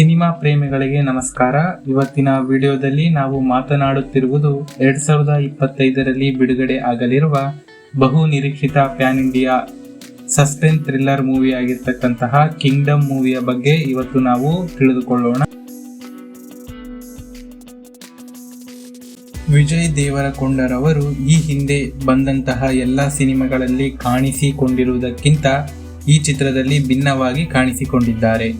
Cinema ಪ್ರೇಮಿಗಳಿಗೆ ನಮಸ್ಕಾರ. ಇವತ್ತಿನ ವಿಡಿಯೋದಲ್ಲಿ ನಾವು ಮಾತನಾಡುತ್ತಿರುವುದು ಎರಡ್ ಸಾವಿರದ ಇಪ್ಪತ್ತೈದರಲ್ಲಿ ಬಿಡುಗಡೆ ಆಗಲಿರುವ ಬಹು ನಿರೀಕ್ಷಿತ pan India suspense thriller movie ಆಗಿರ್ತಕ್ಕಂತಹ Kingdom ಮೂವಿಯ ಬಗ್ಗೆ ಇವತ್ತು ನಾವು ತಿಳಿದುಕೊಳ್ಳೋಣ. ವಿಜಯ್ ದೇವರಕೊಂಡರವರು ಈ ಹಿಂದೆ ಬಂದಂತಹ ಎಲ್ಲ ಸಿನಿಮಾಗಳಲ್ಲಿ ಕಾಣಿಸಿಕೊಂಡಿರುವುದಕ್ಕಿಂತ ಈ ಚಿತ್ರದಲ್ಲಿ ಭಿನ್ನವಾಗಿ ಕಾಣಿಸಿಕೊಂಡಿದ್ದಾರೆ.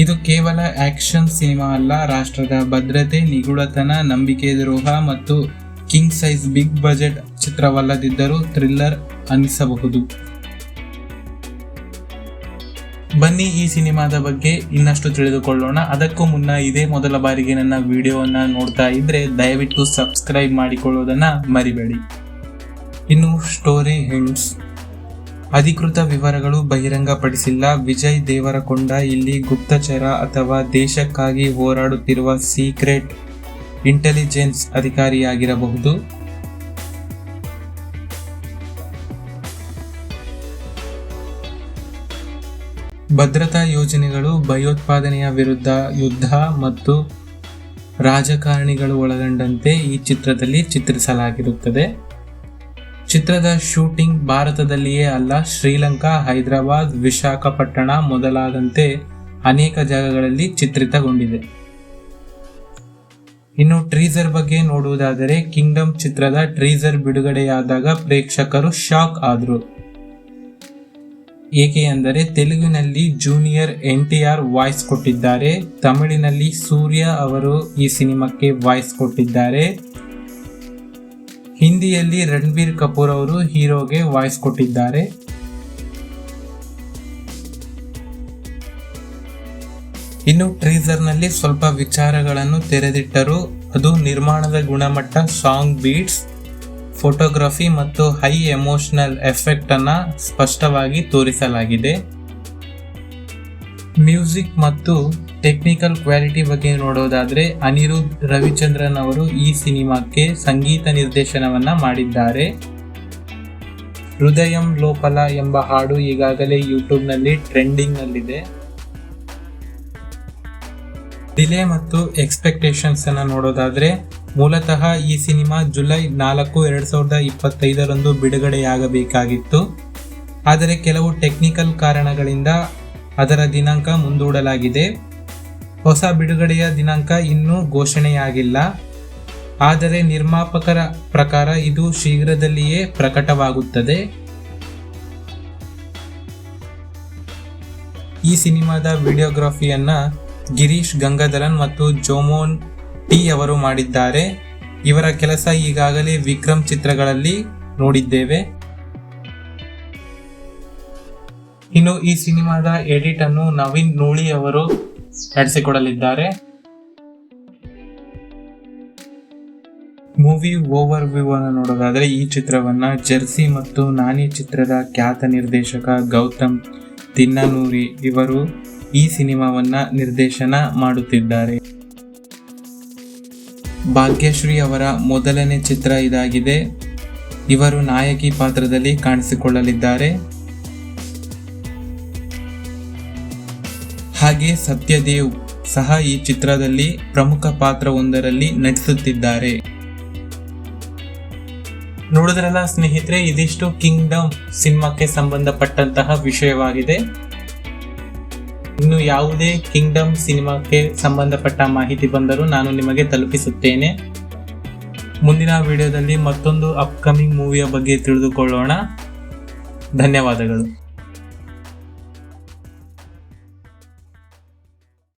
ಇದು ಕೇವಲ ಆಕ್ಷನ್ ಸಿನಿಮಾ ಅಲ್ಲ, ರಾಷ್ಟ್ರದ ಭದ್ರತೆ, ನಿಗೂಢತನ, ನಂಬಿಕೆ ದ್ರೋಹ ಮತ್ತು ಕಿಂಗ್ ಸೈಜ್ ಬಿಗ್ ಬಜೆಟ್ ಚಿತ್ರವಲ್ಲದಿದ್ದರೂ ಥ್ರಿಲ್ಲರ್ ಅನ್ನಿಸಬಹುದು. ಬನ್ನಿ ಈ ಸಿನಿಮಾದ ಬಗ್ಗೆ ಇನ್ನಷ್ಟು ತಿಳಿದುಕೊಳ್ಳೋಣ. ಅದಕ್ಕೂ ಮುನ್ನ ಇದೇ ಮೊದಲ ಬಾರಿಗೆ ನನ್ನ ವಿಡಿಯೋವನ್ನು ನೋಡ್ತಾ ಇದ್ರೆ ದಯವಿಟ್ಟು ಸಬ್ಸ್ಕ್ರೈಬ್ ಮಾಡಿಕೊಳ್ಳೋದನ್ನ ಮರಿಬೇಡಿ. ಇನ್ನು ಸ್ಟೋರಿ ಹಿಂಟ್ಸ್ ಅಧಿಕೃತ ವಿವರಗಳು ಬಹಿರಂಗಪಡಿಸಿಲ್ಲ. ವಿಜಯ್ ದೇವರಕೊಂಡ ಇಲ್ಲಿ ಗುಪ್ತಚರ ಅಥವಾ ದೇಶಕ್ಕಾಗಿ ಹೋರಾಡುತ್ತಿರುವ ಸೀಕ್ರೆಟ್ ಇಂಟೆಲಿಜೆನ್ಸ್ ಅಧಿಕಾರಿಯಾಗಿರಬಹುದು. ಭದ್ರತಾ ಯೋಜನೆಗಳು, ಭಯೋತ್ಪಾದನೆಯ ವಿರುದ್ಧ ಯುದ್ಧ ಮತ್ತು ರಾಜಕಾರಣಿಗಳು ಒಳಗೊಂಡಂತೆ ಈ ಚಿತ್ರದಲ್ಲಿ ಚಿತ್ರಿಸಲಾಗಿರುತ್ತದೆ. ಚಿತ್ರದ ಶೂಟಿಂಗ್ ಭಾರತದಲ್ಲಿಯೇ ಅಲ್ಲ, ಶ್ರೀಲಂಕಾ, ಹೈದರಾಬಾದ್, ವಿಶಾಖಪಟ್ಟಣ ಮೊದಲಾದಂತೆ ಅನೇಕ ಜಾಗಗಳಲ್ಲಿ ಚಿತ್ರಿತಗೊಂಡಿದೆ. ಇನ್ನು ಟ್ರೀಸರ್ ಬಗ್ಗೆ ನೋಡುವುದಾದರೆ, ಕಿಂಗ್ಡಮ್ ಚಿತ್ರದ ಟ್ರೀಸರ್ ಬಿಡುಗಡೆಯಾದಾಗ ಪ್ರೇಕ್ಷಕರು ಶಾಕ್ ಆದರು. ಏಕೆ ಅಂದರೆ, ತೆಲುಗಿನಲ್ಲಿ junior N T R voice ಕೊಟ್ಟಿದ್ದಾರೆ, ತಮಿಳಿನಲ್ಲಿ ಸೂರ್ಯ ಅವರು ಈ ಸಿನಿಮಾಕ್ಕೆ ವಾಯ್ಸ್ ಕೊಟ್ಟಿದ್ದಾರೆ. ಹಿಂದಿಯಲ್ಲಿ ರಣಬೀರ್ ಕಪೂರ್ ಅವರು ಹೀರೋಗೆ ವಾಯ್ಸ್ ಕೊಟ್ಟಿದ್ದಾರೆ. ಇನ್ನು ಟ್ರೀಸರ್ನಲ್ಲಿ ಸ್ವಲ್ಪ ವಿಚಾರಗಳನ್ನು ತೆರೆದಿಟ್ಟರು. ಅದು ನಿರ್ಮಾಣದ ಗುಣಮಟ್ಟ, ಸಾಂಗ್ ಬೀಟ್ಸ್, ಫೋಟೋಗ್ರಫಿ ಮತ್ತು ಹೈ ಎಮೋಷನಲ್ ಎಫೆಕ್ಟ್ ಅನ್ನ ಸ್ಪಷ್ಟವಾಗಿ ತೋರಿಸಲಾಗಿದೆ. ಮ್ಯೂಸಿಕ್ ಮತ್ತು ಟೆಕ್ನಿಕಲ್ ಕ್ವಾಲಿಟಿ ಬಗ್ಗೆ ನೋಡೋದಾದರೆ ಅನಿರುದ್ಧ್ ರವಿಚಂದ್ರನ್ ಅವರು ಈ ಸಿನಿಮಾಕ್ಕೆ ಸಂಗೀತ ನಿರ್ದೇಶನವನ್ನ ಮಾಡಿದ್ದಾರೆ. ಹೃದಯಂ ಲೋಪಲ ಎಂಬ ಹಾಡು ಈಗಾಗಲೇ ಯೂಟ್ಯೂಬ್ನಲ್ಲಿ ಟ್ರೆಂಡಿಂಗ್ ನಲ್ಲಿದೆ ಡಿಲೇ ಮತ್ತು ಎಕ್ಸ್ಪೆಕ್ಟೇಷನ್ಸ್ ಅನ್ನು ನೋಡೋದಾದರೆ ಮೂಲತಃ ಈ ಸಿನಿಮಾ ಜುಲೈ ನಾಲ್ಕು, ಎರಡು ಸಾವಿರದ ಇಪ್ಪತ್ತೈದರಂದು ಬಿಡುಗಡೆಯಾಗಬೇಕಾಗಿತ್ತು. ಆದರೆ ಕೆಲವು ಟೆಕ್ನಿಕಲ್ ಕಾರಣಗಳಿಂದ ಅದರ ದಿನಾಂಕ ಮುಂದೂಡಲಾಗಿದೆ. ಹೊಸ ಬಿಡುಗಡೆಯ ದಿನಾಂಕ ಇನ್ನೂ ಘೋಷಣೆಯಾಗಿಲ್ಲ. ಆದರೆ ನಿರ್ಮಾಪಕರ ಪ್ರಕಾರ ಇದು ಶೀಘ್ರದಲ್ಲಿಯೇ ಪ್ರಕಟವಾಗುತ್ತದೆ. ಈ ಸಿನಿಮಾದ ವಿಡಿಯೋಗ್ರಫಿಯನ್ನು ಗಿರೀಶ್ ಗಂಗಾಧರನ್ ಮತ್ತು ಜೋಮೋನ್ ಟಿ ಅವರು ಮಾಡಿದ್ದಾರೆ. ಇವರ ಕೆಲಸ ಈಗಾಗಲೇ ವಿಕ್ರಮ್ ಚಿತ್ರಗಳಲ್ಲಿ ನೋಡಿದ್ದೇವೆ. ಇನ್ನು ಈ ಸಿನಿಮಾದ ಎಡಿಟ್ ಅನ್ನು ನವೀನ್ ನೂಳಿ ಅವರು ನಡೆಸಿಕೊಡಲಿದ್ದಾರೆ. ಮೂವಿ ಓವರ್ ವ್ಯೂ ಅನ್ನು ನೋಡೋದಾದ್ರೆ ಈ ಚಿತ್ರವನ್ನ ಜರ್ಸಿ ಮತ್ತು ನಾನಿ ಚಿತ್ರದ ಖ್ಯಾತ ನಿರ್ದೇಶಕ ಗೌತಮ್ ತಿನ್ನನೂರಿ ಇವರು ಈ ಸಿನಿಮಾವನ್ನ ನಿರ್ದೇಶನ ಮಾಡುತ್ತಿದ್ದಾರೆ. ಭಾಗ್ಯಶ್ರೀ ಅವರ ಮೊದಲನೇ ಚಿತ್ರ ಇದಾಗಿದೆ. ಇವರು ನಾಯಕಿ ಪಾತ್ರದಲ್ಲಿ ಕಾಣಿಸಿಕೊಳ್ಳಲಿದ್ದಾರೆ. ಹಾಗೆ ಸತ್ಯದೇವ್ ಸಹ ಈ ಚಿತ್ರದಲ್ಲಿ ಪ್ರಮುಖ ಪಾತ್ರವೊಂದರಲ್ಲಿ ನಟಿಸುತ್ತಿದ್ದಾರೆ. ನೋಡಿದ್ರಲ್ಲ ಸ್ನೇಹಿತರೆ, ಇದಿಷ್ಟು ಕಿಂಗ್ಡಮ್ ಸಿನಿಮಾಕ್ಕೆ ಸಂಬಂಧಪಟ್ಟಂತಹ ವಿಷಯವಾಗಿದೆ. ಇನ್ನು ಯಾವುದೇ ಕಿಂಗ್ಡಮ್ ಸಿನಿಮಾಕ್ಕೆ ಸಂಬಂಧಪಟ್ಟ ಮಾಹಿತಿ ಬಂದರೂ ನಾನು ನಿಮಗೆ ತಲುಪಿಸುತ್ತೇನೆ. ಮುಂದಿನ ವಿಡಿಯೋದಲ್ಲಿ ಮತ್ತೊಂದು ಅಪ್ಕಮಿಂಗ್ ಮೂವಿಯ ಬಗ್ಗೆ ತಿಳಿದುಕೊಳ್ಳೋಣ. ಧನ್ಯವಾದಗಳು.